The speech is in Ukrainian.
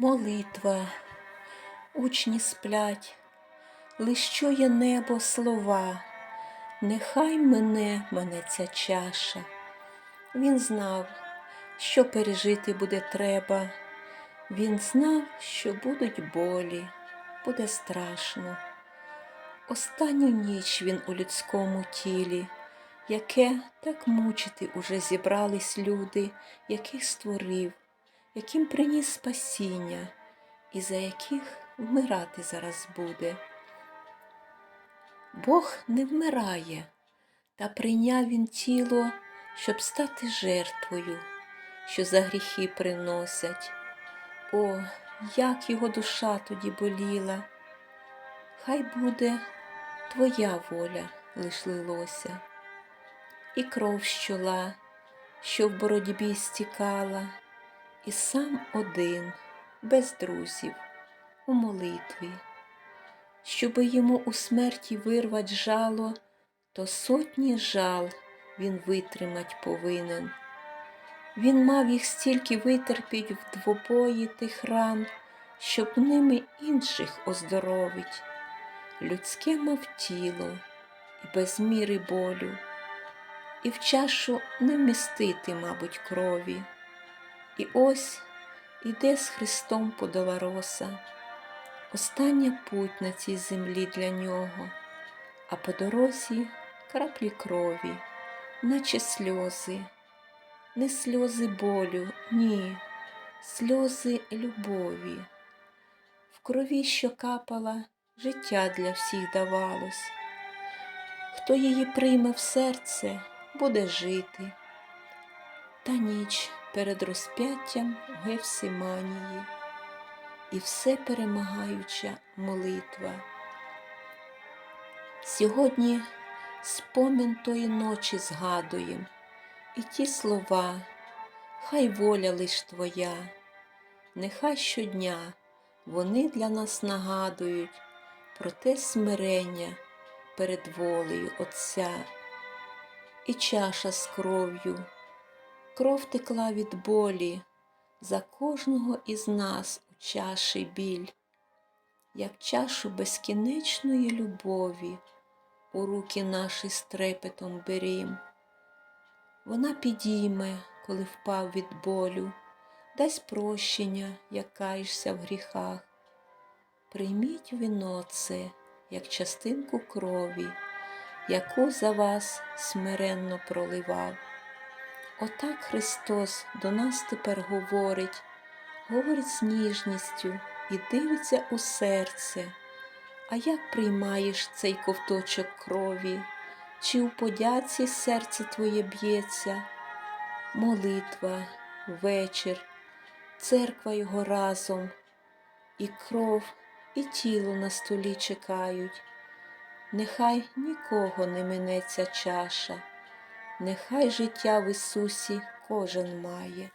Молитва, учні сплять, лиш чує небо слова, нехай мене мене ця чаша. Він знав, що пережити буде треба. Він знав, що будуть болі, буде страшно. Останню ніч він у людському тілі, яке так мучити уже зібрались люди, яких створив, яким приніс спасіння, і за яких вмирати зараз буде. Бог не вмирає, та прийняв він тіло, щоб стати жертвою, що за гріхи приносять. О, як його душа тоді боліла! Хай буде твоя воля лиш лилося, і кров щола, що в боротьбі стікала, і сам один, без друзів, у молитві. Щоби йому у смерті вирвать жало, то сотні жал він витримать повинен. Він мав їх стільки витерпіть в двобої тих ран, щоб ними інших оздоровить. Людське мав тіло і без міри болю, і в чашу не вмістити, мабуть, крові. І ось іде з Христом по Долороса, остання путь на цій землі для нього, а по дорозі краплі крові, наче сльози, не сльози болю, ні, сльози любові. В крові, що капала, життя для всіх давалось. Хто її прийме в серце, буде жити. Та ніч перед розп'яттям в Гефсиманії, і все перемагаюча молитва. Сьогодні спомін тої ночі згадуєм, і ті слова, хай воля лиш твоя, нехай щодня вони для нас нагадують про те смирення перед волею Отця, і чаша з кров'ю, кров текла від болі за кожного із нас у чаші біль, як чашу безкінечної любові у руки наші з трепетом берім. Вона підійме, коли впав від болю, дасть прощення, як каєшся в гріхах. Прийміть вино це, як частинку крові, яку за вас смиренно проливав. Отак Христос до нас тепер говорить, говорить з ніжністю і дивиться у серце. А як приймаєш цей ковточок крові, чи у подяці серце твоє б'ється? Молитва, вечір, церква його разом, і кров, і тіло на столі чекають. Нехай нікого не минеться чаша, нехай життя в Ісусі кожен має.